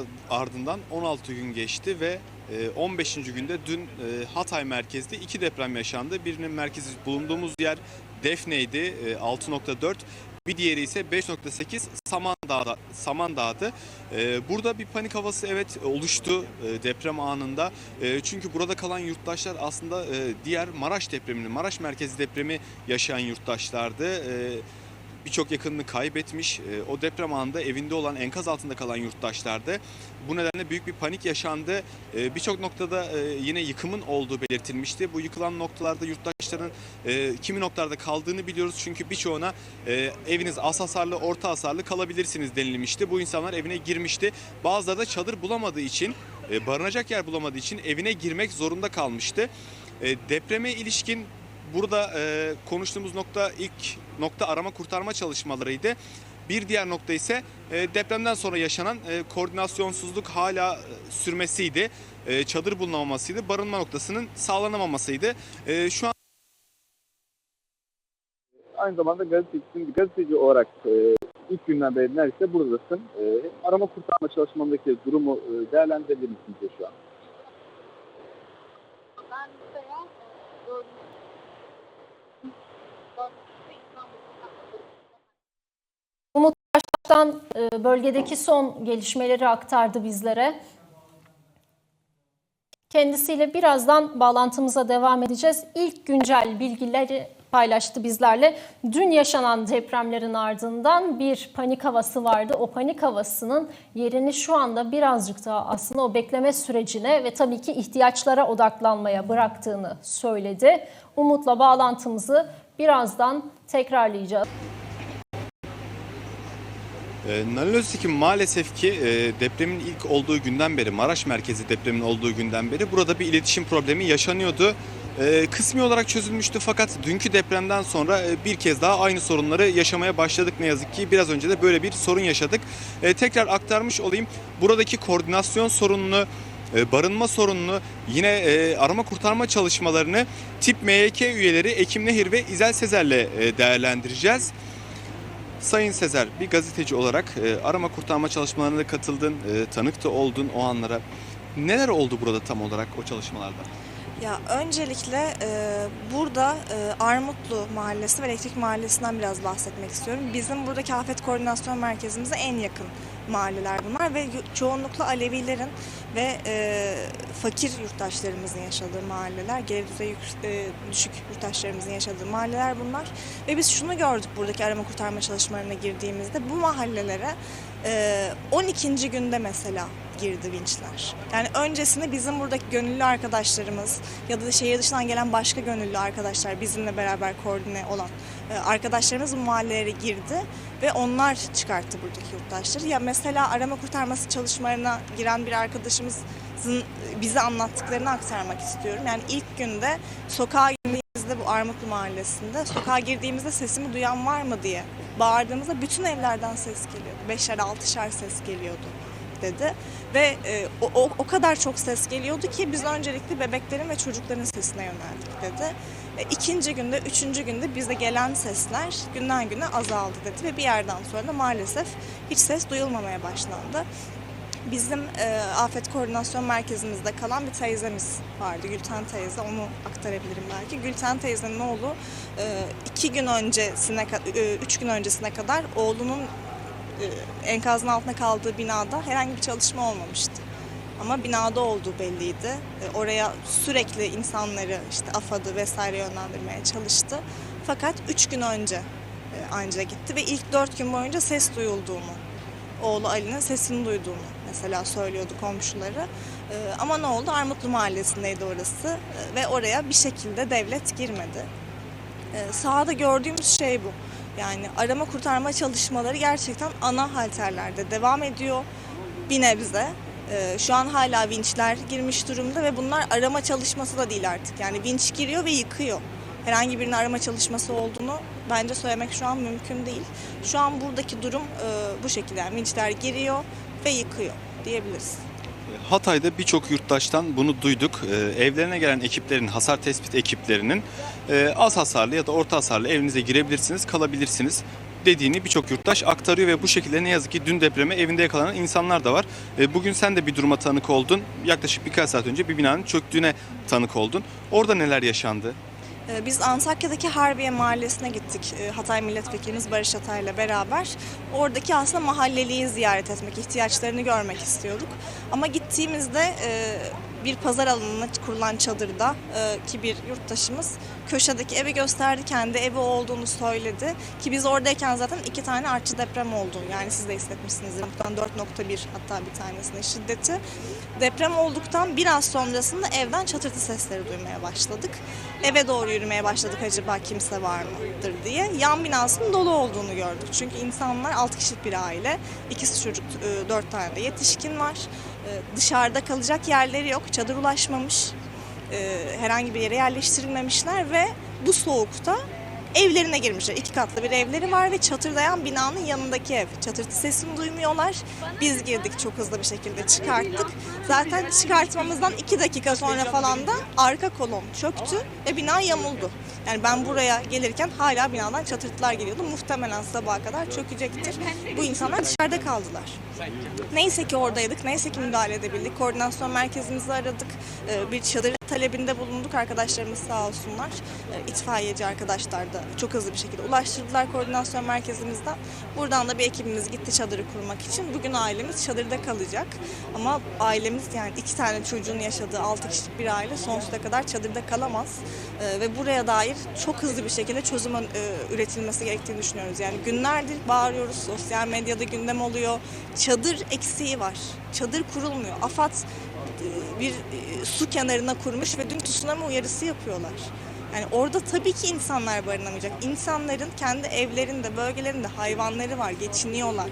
ar- ardından 16 gün geçti ve e, 15. günde dün e, Hatay merkezde iki deprem yaşandı. Birinin merkezi bulunduğumuz yer Defne'ydi e, 6.4. Bir diğeri ise 5.8 Samandağ'da, Samandağ'dı. E, Burada bir panik havası evet oluştu e, deprem anında. E, Çünkü burada kalan yurttaşlar aslında e, diğer Maraş depremini, Maraş merkezi depremi yaşayan yurttaşlardı. E, birçok yakınını kaybetmiş. E, O deprem anında evinde olan enkaz altında kalan yurttaşlardı. Bu nedenle büyük bir panik yaşandı. E, Birçok noktada e, yine yıkımın olduğu belirtilmişti. Bu yıkılan noktalarda yurttaşların e, kimi noktalarda kaldığını biliyoruz. Çünkü birçoğuna e, eviniz az hasarlı, orta hasarlı kalabilirsiniz denilmişti. Bu insanlar evine girmişti. Bazıları da çadır bulamadığı için, barınacak yer bulamadığı için evine girmek zorunda kalmıştı. Depreme ilişkin Burada e, konuştuğumuz nokta ilk nokta arama kurtarma çalışmalarıydı. Bir diğer nokta ise e, depremden sonra yaşanan e, koordinasyonsuzluk hala e, sürmesiydi. Çadır bulunamamasıydı. Barınma noktasının sağlanamamasıydı. Şu an Aynı zamanda gazetecisin, gazeteci olarak e, ilk günden beri neredeyse buradasın. E, arama kurtarma çalışmalarındaki durumu e, değerlendirebilir misiniz şu an? Ben mesela e, dördüncü dördüncü İstanbul'da Başkan e, bölgedeki son gelişmeleri aktardı bizlere. Kendisiyle birazdan bağlantımıza devam edeceğiz. İlk güncel bilgileri paylaştı bizlerle. Dün yaşanan depremlerin ardından bir panik havası vardı. O panik havasının yerini şu anda birazcık daha aslında o bekleme sürecine ve tabii ki ihtiyaçlara odaklanmaya bıraktığını söyledi. Umut'la bağlantımızı birazdan tekrarlayacağız. E, Nalan Öztekin maalesef ki e, depremin ilk olduğu günden beri, Maraş merkezi depremin olduğu günden beri burada bir iletişim problemi yaşanıyordu. E, Kısmi olarak çözülmüştü fakat dünkü depremden sonra e, bir kez daha aynı sorunları yaşamaya başladık ne yazık ki. Biraz önce de böyle bir sorun yaşadık. E, Tekrar aktarmış olayım. Buradaki koordinasyon sorununu e, barınma sorununu, yine arama kurtarma çalışmalarını tip MYK üyeleri Ekim Nehir ve İzel Sezer'le değerlendireceğiz. Sayın Sezer, bir gazeteci olarak e, arama kurtarma çalışmalarına da katıldın, e, tanık da oldun o anlara. Neler oldu burada tam olarak o çalışmalarda? Ya öncelikle e, burada e, Armutlu Mahallesi ve Elektrik Mahallesi'nden biraz bahsetmek istiyorum. Bizim buradaki afet koordinasyon merkezimize en yakın mahalleler bunlar ve çoğunlukla Alevilerin ve e, fakir yurttaşlarımızın yaşadığı mahalleler, gelir düzeyi e, düşük yurttaşlarımızın yaşadığı mahalleler bunlar. Ve biz şunu gördük buradaki arama kurtarma çalışmalarına girdiğimizde bu mahallelere e, 12. günde mesela girdi vinçler. Yani öncesinde bizim buradaki gönüllü arkadaşlarımız ya da şehir dışından gelen başka gönüllü arkadaşlar bizimle beraber koordine olan e, arkadaşlarımız bu mahallelere girdi ve onlar çıkarttı buradaki yurttaşları. Ya mesela arama kurtarması çalışmalarına giren bir arkadaşımızın bize anlattıklarını aktarmak istiyorum. Yani ilk günde sokağa girdiğimizde bu Armutlu Mahallesi'nde sokağa girdiğimizde sesimi duyan var mı diye bağırdığımızda bütün evlerden ses geliyordu. Beşer altışar ses geliyordu dedi. Ve e, o, o, kadar çok ses geliyordu ki biz öncelikle bebeklerin ve çocukların sesine yöneldik dedi. E, ikinci günde, üçüncü günde bize gelen sesler günden güne azaldı dedi ve bir yerden sonra da maalesef hiç ses duyulmamaya başlandı. Bizim e, afet koordinasyon merkezimizde kalan bir teyzemiz vardı. Gülten teyze. Onu aktarabilirim belki. Gülten teyzenin oğlu e, iki gün öncesine, e, üç gün öncesine kadar oğlunun enkazın altında kaldığı binada herhangi bir çalışma olmamıştı. Ama binada olduğu belliydi. E, Oraya sürekli insanları işte AFAD'ı vesaire yönlendirmeye çalıştı. Fakat üç gün önce e, anca gitti ve ilk dört gün boyunca ses duyulduğunu, oğlu Ali'nin sesini duyduğunu mesela söylüyordu komşuları. E, Ama ne oldu? Armutlu Mahallesi'ndeydi orası E, ve oraya bir şekilde devlet girmedi. E, Sahada gördüğümüz şey bu. Yani arama kurtarma çalışmaları gerçekten ana halterlerde devam ediyor bir nebze. E, Şu an hala vinçler girmiş durumda ve bunlar arama çalışması da değil artık. Yani vinç giriyor ve yıkıyor. Herhangi birinin arama çalışması olduğunu bence söylemek şu an mümkün değil. Şu an buradaki durum e, bu şekilde. Yani vinçler giriyor ve yıkıyor diyebiliriz. Hatay'da birçok yurttaştan bunu duyduk. E, evlerine gelen ekiplerin, hasar tespit ekiplerinin e, az hasarlı ya da orta hasarlı evinize girebilirsiniz, kalabilirsiniz. dediğini birçok yurttaş aktarıyor ve bu şekilde ne yazık ki dün depreme evinde yakalanan insanlar da var. E, Bugün sen de bir duruma tanık oldun. Yaklaşık birkaç saat önce bir binanın çöktüğüne tanık oldun. Orada neler yaşandı? Ee, Biz Antakya'daki Harbiye Mahallesi'ne gittik. Ee, Hatay Milletvekilimiz Barış Atay'la beraber. Oradaki aslında mahalleliyi ziyaret etmek, ihtiyaçlarını görmek istiyorduk. Ama gittiğimizde e, bir pazar alanına kurulan çadırda e, ki bir yurttaşımız köşedeki evi gösterdi. Kendi evi olduğunu söyledi. Ki biz oradayken zaten iki tane artçı deprem oldu. Yani siz de hissetmişsinizdir. Muhtemelen 4.1 hatta bir tanesinin şiddeti. Deprem olduktan biraz sonrasında evden çatırtı sesleri duymaya başladık. Eve doğru yürümeye başladık acaba kimse var mıdır diye. Yan binasının dolu olduğunu gördük. Çünkü insanlar 6 kişilik bir aile. ikisi çocuk, 4 tane de yetişkin var. E, Dışarıda kalacak yerleri yok. Çadır ulaşmamış. E, Herhangi bir yere yerleştirilmemişler ve bu soğukta evlerine girmişler. İki katlı bir evleri var ve çatırdayan binanın yanındaki ev. Çatırtı sesini duymuyorlar. Biz girdik çok hızlı bir şekilde çıkarttık. Zaten çıkartmamızdan iki dakika sonra falan da arka kolon çöktü ve bina yamuldu. Yani ben buraya gelirken hala binadan çatırtılar geliyordu. Muhtemelen sabaha kadar çökecektir. Bu insanlar dışarıda kaldılar. Neyse ki oradaydık, neyse ki müdahale edebildik. Koordinasyon merkezimizi aradık. Ee, Bir çadır talebinde bulunduk. Arkadaşlarımız sağ olsunlar. Ee, İtfaiyeci arkadaşlar da çok hızlı bir şekilde ulaştırdılar koordinasyon merkezimizden. Buradan da bir ekibimiz gitti çadırı kurmak için. Bugün ailemiz çadırda kalacak. Ama ailemiz yani iki tane çocuğun yaşadığı altı kişilik bir aile sonsuza kadar çadırda kalamaz. Ee, Ve buraya dair çok hızlı bir şekilde çözüm e, üretilmesi gerektiğini düşünüyoruz. Yani günlerdir bağırıyoruz, sosyal medyada gündem oluyor. Çadır eksiği var. Çadır kurulmuyor. AFAD bir e, su kenarına kurmuş ve dün tsunami uyarısı yapıyorlar. Yani orada tabii ki insanlar barınamayacak. İnsanların kendi evlerinde, bölgelerinde hayvanları var, geçiniyorlar.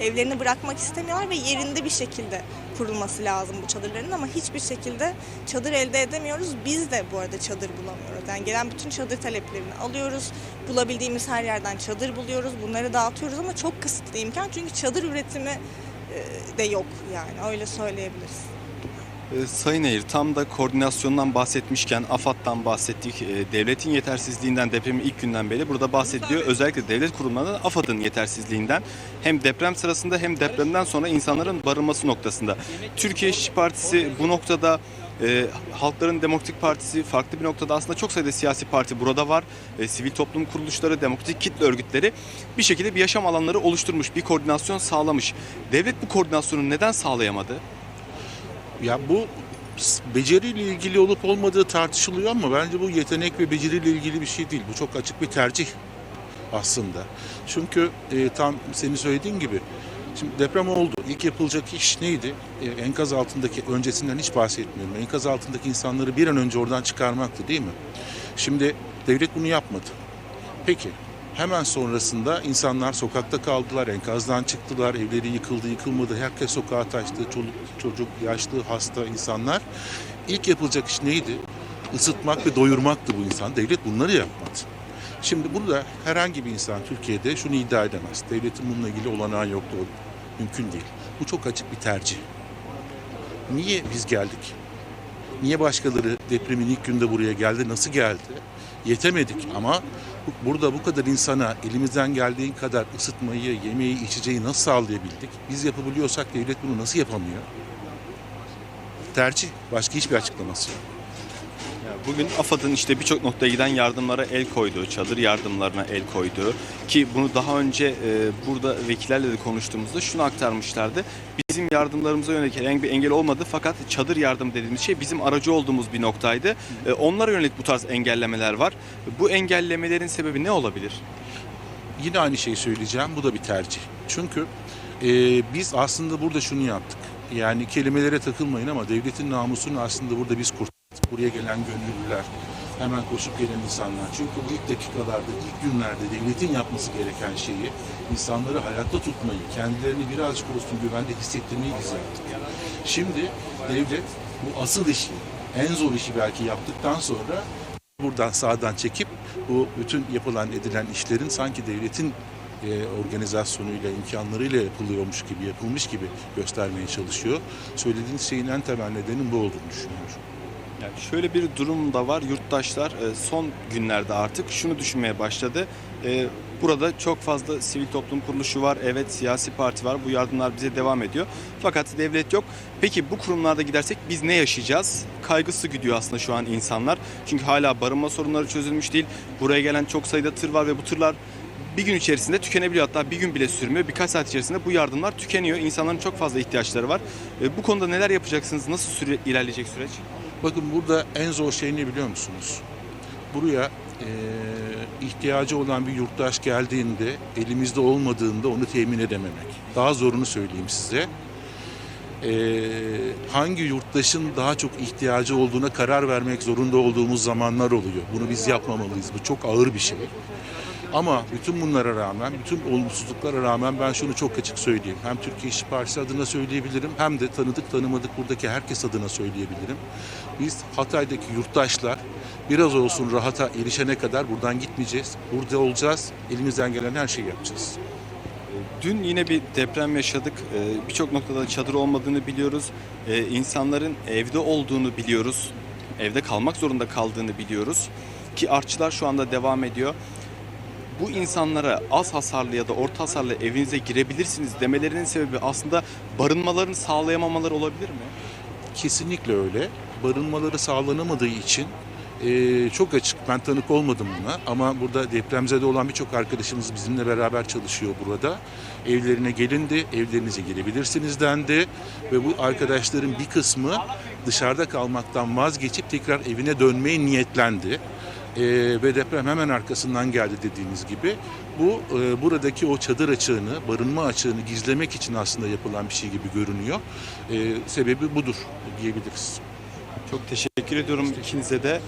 Evlerini bırakmak istemiyorlar ve yerinde bir şekilde kurulması lazım bu çadırların ama hiçbir şekilde çadır elde edemiyoruz. Biz de bu arada çadır bulamıyoruz. Yani gelen bütün çadır taleplerini alıyoruz. Bulabildiğimiz her yerden çadır buluyoruz. Bunları dağıtıyoruz ama çok kısıtlı imkan. Çünkü çadır üretimi e, de yok yani öyle söyleyebiliriz. E, Sayın Eğir tam da koordinasyondan bahsetmişken AFAD'dan bahsettik. E, Devletin yetersizliğinden depremin ilk günden beri burada bahsediliyor. Özellikle devlet kurumlarından AFAD'ın yetersizliğinden hem deprem sırasında hem depremden sonra insanların barınması noktasında. Türkiye İşçi Partisi bu noktada e, Halkların Demokratik Partisi farklı bir noktada aslında çok sayıda siyasi parti burada var. E, sivil toplum kuruluşları, demokratik kitle örgütleri bir şekilde bir yaşam alanları oluşturmuş, bir koordinasyon sağlamış. Devlet bu koordinasyonu neden sağlayamadı? Ya bu beceriyle ilgili olup olmadığı tartışılıyor ama bence bu yetenek ve beceriyle ilgili bir şey değil. Bu çok açık bir tercih aslında. Çünkü e, tam senin söylediğin gibi şimdi deprem oldu. İlk yapılacak iş neydi? E, enkaz altındaki öncesinden hiç bahsetmiyorum. Enkaz altındaki insanları bir an önce oradan çıkarmaktı değil mi? Şimdi devlet bunu yapmadı. Peki hemen sonrasında insanlar sokakta kaldılar, enkazdan çıktılar, evleri yıkıldı, yıkılmadı. Herkes sokağa taştı, çoluk, çocuk, yaşlı, hasta insanlar. İlk yapılacak iş neydi? Isıtmak ve doyurmaktı bu insan. Devlet bunları yapmadı. Şimdi burada herhangi bir insan Türkiye'de şunu iddia edemez. Devletin bununla ilgili olanağı yoktu. O mümkün değil. Bu çok açık bir tercih. Niye biz geldik? Niye başkaları depremin ilk günde buraya geldi? Nasıl geldi? Yetemedik ama burada bu kadar insana elimizden geldiği kadar ısıtmayı, yemeği, içeceği nasıl sağlayabildik? Biz yapabiliyorsak devlet bunu nasıl yapamıyor? Tercih. Başka hiçbir açıklaması yok. Bugün AFAD'ın işte birçok noktaya giden yardımlara el koyduğu, çadır yardımlarına el koyduğu ki bunu daha önce e, burada vekillerle de konuştuğumuzda şunu aktarmışlardı. Bizim yardımlarımıza yönelik herhangi bir engel olmadı fakat çadır yardım dediğimiz şey bizim aracı olduğumuz bir noktaydı. E, onlara yönelik bu tarz engellemeler var. Bu engellemelerin sebebi ne olabilir? Yine aynı şeyi söyleyeceğim. Bu da bir tercih. Çünkü e, biz aslında burada şunu yaptık. Yani kelimelere takılmayın ama devletin namusunu aslında burada biz kurtardık. Buraya gelen gönüllüler, hemen koşup gelen insanlar. Çünkü bu ilk dakikalarda, ilk günlerde devletin yapması gereken şeyi, insanları hayatta tutmayı, kendilerini birazcık olsun güvende hissettirmeyi yaptık. Şimdi devlet bu asıl işi, en zor işi belki yaptıktan sonra buradan sağdan çekip bu bütün yapılan edilen işlerin sanki devletin e, organizasyonuyla, imkanlarıyla yapılıyormuş gibi, yapılmış gibi göstermeye çalışıyor. Söylediğiniz şeyin en temel nedenin bu olduğunu düşünüyorum. Yani şöyle bir durum da var. Yurttaşlar e, son günlerde artık şunu düşünmeye başladı. E, Burada çok fazla sivil toplum kuruluşu var. Evet siyasi parti var. Bu yardımlar bize devam ediyor. Fakat devlet yok. Peki bu kurumlarda gidersek biz ne yaşayacağız? Kaygısı gidiyor aslında şu an insanlar. Çünkü hala barınma sorunları çözülmüş değil. Buraya gelen çok sayıda tır var ve bu tırlar bir gün içerisinde tükenebiliyor. Hatta bir gün bile sürmüyor. Birkaç saat içerisinde bu yardımlar tükeniyor. İnsanların çok fazla ihtiyaçları var. E, Bu konuda neler yapacaksınız? Nasıl süre, ilerleyecek süreç? Bakın burada en zor şey ne biliyor musunuz? Buraya e, ihtiyacı olan bir yurttaş geldiğinde, elimizde olmadığında onu temin edememek. Daha zorunu söyleyeyim size. E, hangi yurttaşın daha çok ihtiyacı olduğuna karar vermek zorunda olduğumuz zamanlar oluyor. Bunu biz yapmamalıyız. Bu çok ağır bir şey. Ama bütün bunlara rağmen, bütün olumsuzluklara rağmen ben şunu çok açık söyleyeyim. Hem Türkiye İşçi Partisi adına söyleyebilirim hem de tanıdık tanımadık buradaki herkes adına söyleyebilirim. Biz Hatay'daki yurttaşlar biraz olsun rahata erişene kadar buradan gitmeyeceğiz. Burada olacağız. Elimizden gelen her şeyi yapacağız. Dün yine bir deprem yaşadık. Ee, Birçok noktada çadır olmadığını biliyoruz. Ee, İnsanların evde olduğunu biliyoruz. Evde kalmak zorunda kaldığını biliyoruz. Ki artçılar şu anda devam ediyor. Bu insanlara az hasarlı ya da orta hasarlı evinize girebilirsiniz demelerinin sebebi aslında barınmalarını sağlayamamaları olabilir mi? Kesinlikle öyle. Barınmaları sağlanamadığı için eee, çok açık. Ben tanık olmadım buna ama burada depremzede olan birçok arkadaşımız bizimle beraber çalışıyor burada. Evlerine gelindi, evlerinize girebilirsiniz dendi ve bu arkadaşların bir kısmı dışarıda kalmaktan vazgeçip tekrar evine dönmeye niyetlendi. Eee, ve deprem hemen arkasından geldi dediğiniz gibi. Bu eee, buradaki o çadır açığını, barınma açığını gizlemek için aslında yapılan bir şey gibi görünüyor. Eee, sebebi budur diyebiliriz. Çok teşekkür ediyorum ikinize de.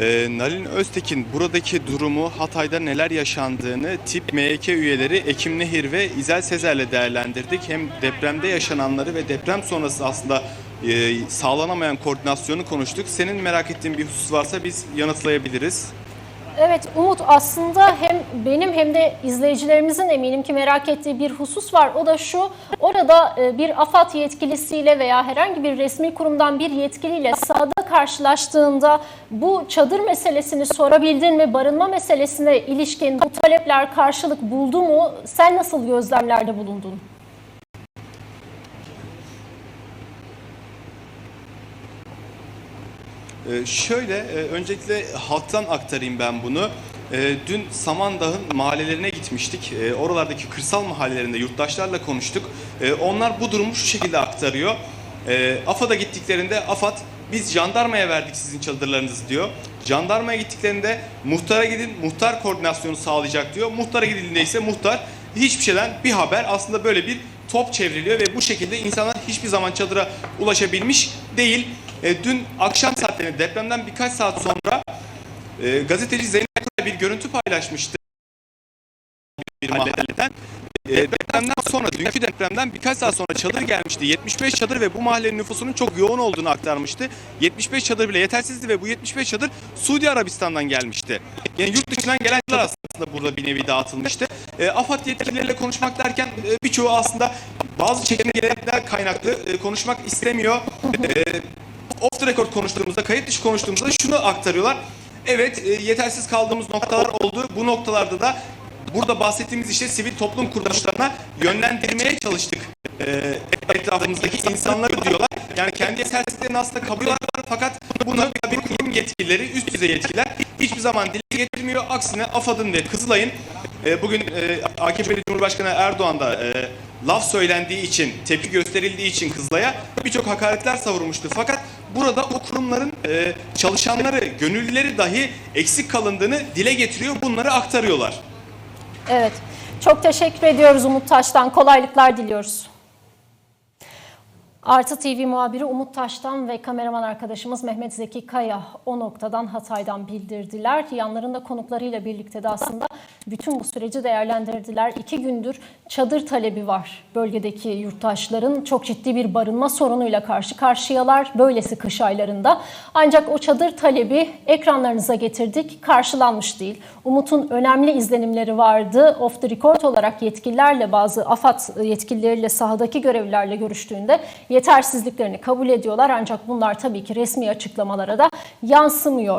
Ee, Nalin Öztekin buradaki durumu Hatay'da neler yaşandığını tip MYK üyeleri Ekim Nehir ve İzel Sezer'le değerlendirdik. Hem depremde yaşananları ve deprem sonrası aslında e, sağlanamayan koordinasyonu konuştuk. Senin merak ettiğin bir husus varsa biz yanıtlayabiliriz. Evet Umut aslında hem benim hem de izleyicilerimizin eminim ki merak ettiği bir husus var. O da şu orada e, bir AFAD yetkilisiyle veya herhangi bir resmi kurumdan bir yetkiliyle sahada karşılaştığında bu çadır meselesini sorabildin ve barınma meselesine ilişkin bu talepler karşılık buldu mu? Sen nasıl gözlemlerde bulundun? Ee, şöyle, e, öncelikle halktan aktarayım ben bunu. Ee, dün Samandağ'ın mahallelerine gitmiştik. Ee, oralardaki kırsal mahallelerinde yurttaşlarla konuştuk. Onlar bu durumu şu şekilde aktarıyor. AFAD'a gittiklerinde AFAD biz jandarmaya verdik sizin çadırlarınızı diyor. Jandarmaya gittiklerinde muhtara gidin, muhtar koordinasyonu sağlayacak diyor. Muhtara gidildiğinde ise muhtar hiçbir şeyden bir haber aslında böyle bir top çevriliyor ve bu şekilde insanlar hiçbir zaman çadıra ulaşabilmiş değil. E, dün akşam saatlerinde depremden birkaç saat sonra e, gazeteci Zeynep Koray bir görüntü paylaşmıştı bir mahalleden. E, depremden sonra, dünkü depremden birkaç saat sonra çadır gelmişti. 75 çadır ve bu mahallenin nüfusunun çok yoğun olduğunu aktarmıştı. 75 çadır bile yetersizdi ve bu 75 çadır Suudi Arabistan'dan gelmişti. Yani yurt dışından gelenler aslında burada bir nevi dağıtılmıştı. E, AFAD yetkilileriyle konuşmak derken e, birçoğu aslında bazı çekincelerden kaynaklı e, konuşmak istemiyor. E, off the record konuştuğumuzda, kayıt dışı konuştuğumuzda şunu aktarıyorlar. Evet e, yetersiz kaldığımız noktalar oldu. Bu noktalarda da burada bahsettiğimiz işte sivil toplum kuruluşlarına yönlendirmeye çalıştık. E, etrafımızdaki insanları diyorlar. Yani kendi yetersizliklerini aslında kabul ediyorlar fakat bunu bir kurum yetkilileri, üst düzey yetkililer hiçbir zaman dile getirmiyor. Aksine AFAD'ın ve Kızılay'ın e, bugün e, AKP'li Cumhurbaşkanı Erdoğan da e, laf söylendiği için, tepki gösterildiği için Kızılay'a birçok hakaretler savurmuştu. Fakat burada o kurumların e, çalışanları, gönüllüleri dahi eksik kalındığını dile getiriyor, bunları aktarıyorlar. Evet. Çok teşekkür ediyoruz Umut Taş'tan. Kolaylıklar diliyoruz. Artı TV muhabiri Umut Taş'tan ve kameraman arkadaşımız Mehmet Zeki Kaya o noktadan Hatay'dan bildirdiler. Yanlarında konuklarıyla birlikte de aslında bütün bu süreci değerlendirdiler. İki gündür çadır talebi var bölgedeki yurttaşların. Çok ciddi bir barınma sorunuyla karşı karşıyalar böylesi kış aylarında. Ancak o çadır talebi ekranlarınıza getirdik karşılanmış değil. Umut'un önemli izlenimleri vardı. Off the record olarak yetkililerle bazı AFAD yetkilileriyle sahadaki görevlilerle görüştüğünde yetersizliklerini kabul ediyorlar. Ancak bunlar tabii ki resmi açıklamalara da yansımıyor.